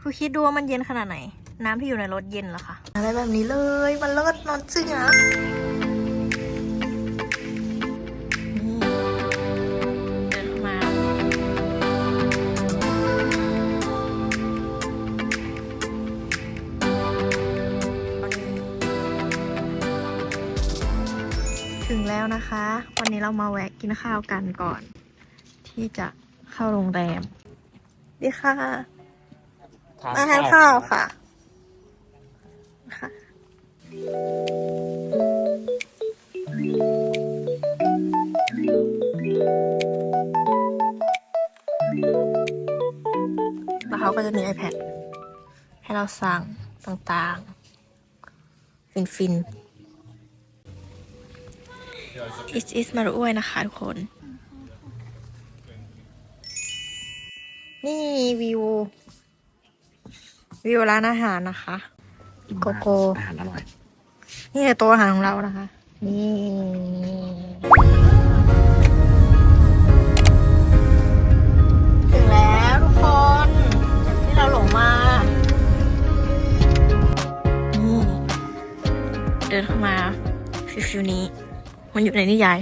คือคิดดูว่ามันเย็นขนาดไหน น้ำที่อยู่ในรถเย็นเหรอคะอะไรแบบนี้เลย มันเลิศนอนจึ้งอะนี่เดินเข้ามาถึงแล้วนะคะ วันนี้เรามาแวะกินข้าวกันก่อน ที่จะเข้าโรงแรม ดีค่ะ มาทานข้าวค่ะค่ะ แล้วเขาก็จะมี iPad ให้เราสั่งต่างๆ ฟินฟินๆ This is มารุอ้วยนะคะทุกคน นี่วิว วิวร้านอาหารนะคะ โกโก้ อาหารอร่อย นี่คือโต๊ะอาหารของเรานะคะ นี่ถึงแล้วทุกคนที่เราหลงมา นี่ เดินเข้ามาฟิวฟิวนี้ มันอยู่ในนิยาย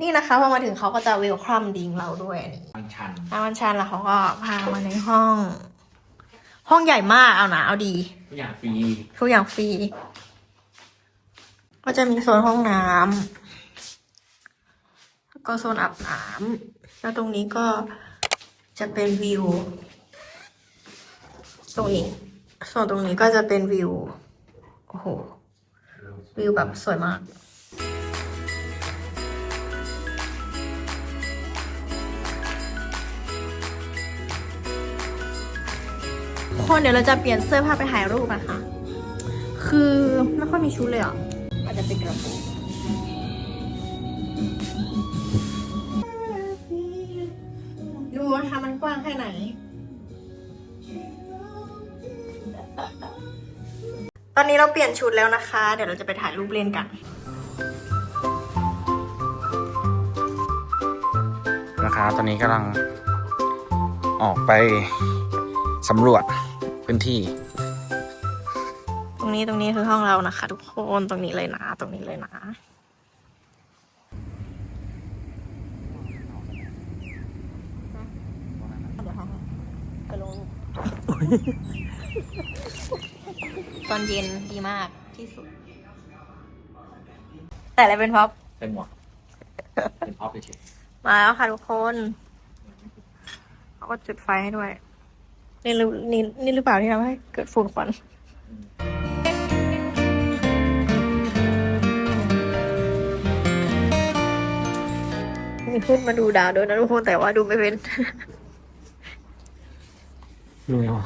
นี่นะคะพอมาถึงเขาก็จะเวลคัมดิงเราด้วยอันนี้มันชันทางวันชันแล้วเขาก็พามาในห้อง ห้องใหญ่มากเอานะเอาดีทุกอย่างฟรีทุกอย่างฟรีก็จะมีโซนห้องน้ำแล้วก็โซนอาบน้ำแล้วตรงนี้ก็จะเป็นวิว ตรงนี้ส่วนตรงนี้ก็จะเป็นวิว โอ้โห วิวแบบสวยมาก คนเดี๋ยวเราจะเปลี่ยนเสื้อผ้าไปถ่ายรูปนะคะ คือไม่ค่อยมีชุดเลยอะ อาจจะเป็นกระโปรงดูนะคะมันกว้างแค่ไหน ตอนนี้เราเปลี่ยนชุดแล้วนะคะ เดี๋ยวเราจะไปถ่ายรูปเล่นกัน นะคะ ตอนนี้กำลังออกไปสำรวจ พื้นที่ ตรงนี้ตรงนี้คือห้องเรานะคะ ทุกคนตรงนี้เลยนะ ตรงนี้เลยนะไปลงตอนเย็นดีมากที่สุด แต่อะไรเป็นพ็อปเป็นหมวกเป็นออฟเฉยมาแล้วค่ะทุกคนเขาก็จุดไฟให้ด้วย นี่หรือนี่นี่หรือเปล่าที่ทำให้เกิดฝุ่นควันมีเพื่อนมาดูดาวด้วยนะทุกคนแต่ว่าดูไม่เป็นดูไงวะ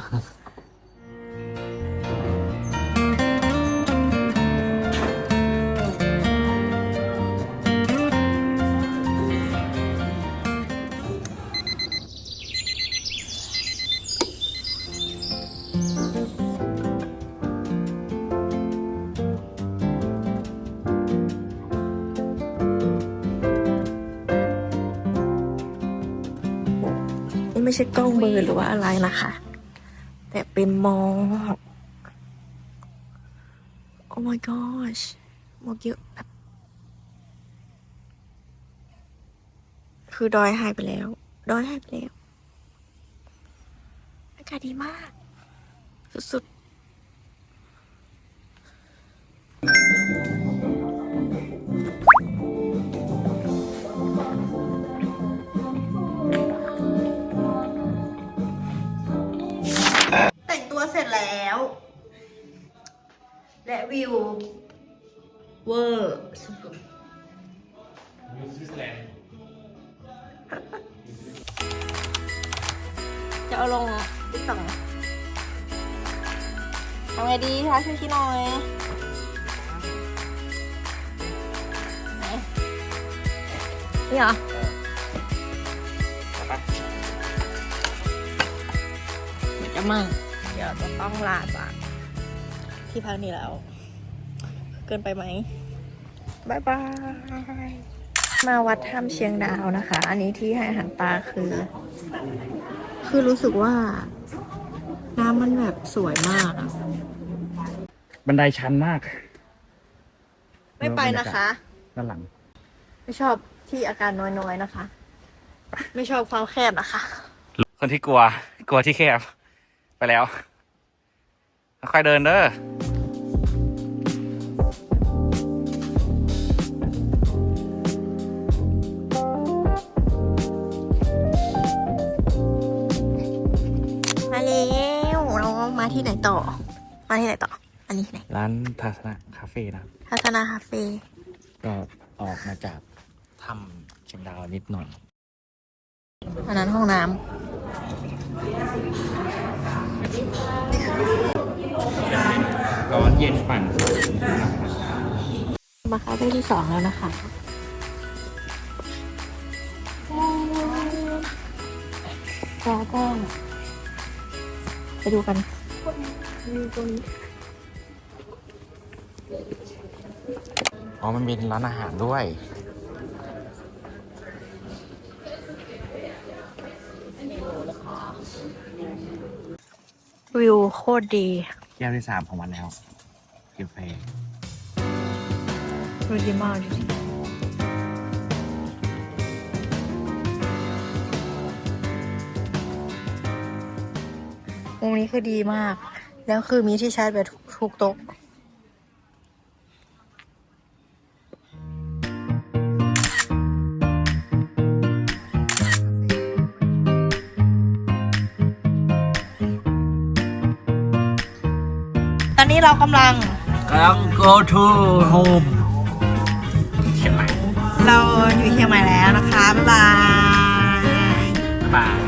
ใช่กล้องเบอร์หรือว่าอะไรนะคะ แต่เป็นหมอกโอ้ my gosh หมอกเยอะแบบคือดอยหายไปแล้ว ดอยหายไปแล้ว อากาศดีมาก สุดๆ และวิวเวอร์สุดๆจะเอาลงติ๊กต็อกทำไงดีคะช่วยคิดหน่อยไหนนี่เหรอเหมือนจะมั่งเดี๋ยวจะต้องลาจาก ที่พักนี้แล้ว เกินไปไหมบายบาย มาวัดถ้ำเชียงดาวนะคะ อันนี้ที่ให้อาหารปลาคือ คือรู้สึกว่า น้ำมันแบบสวยมากอะบันไดชันมาก ไม่ไปนะคะ ด้านหลัง ไม่ชอบที่อาการน้อยๆนะคะ ไม่ชอบความแคบนะคะ คนที่กลัว กลัวที่แคบ ไปแล้ว ค่อยๆเดินเด้อมาแล้วเรามาที่ไหนต่อ มาที่ไหนต่อ อันนี้ไหนร้านทัศนะคาเฟ่นะทัศนาคาเฟ่ก็ออกมาจากถ้ำเชียงดาวนิดหน่อย อันนั้นห้องน้ ร้อนเย็นปั่นำมาคาเฟ่ที่สองแล้วนะคะแล้วก็ไปดูกันวิวตรงนี้อ๋อ มันเป็นร้านอาหารด้วย วิวโคตรดี แก้วที่สามของวันแล้วกาแฟดูดีมากดูดิมุมนี้คือดีมาก แล้วคือมีที่ชาร์จแบตทุกโต๊ะ อนนี้เรากำลังกำลัง go to home เชียงใหม่เราอยู่เชียงใหม่แล้วนะคะ บ๊ายบายบาย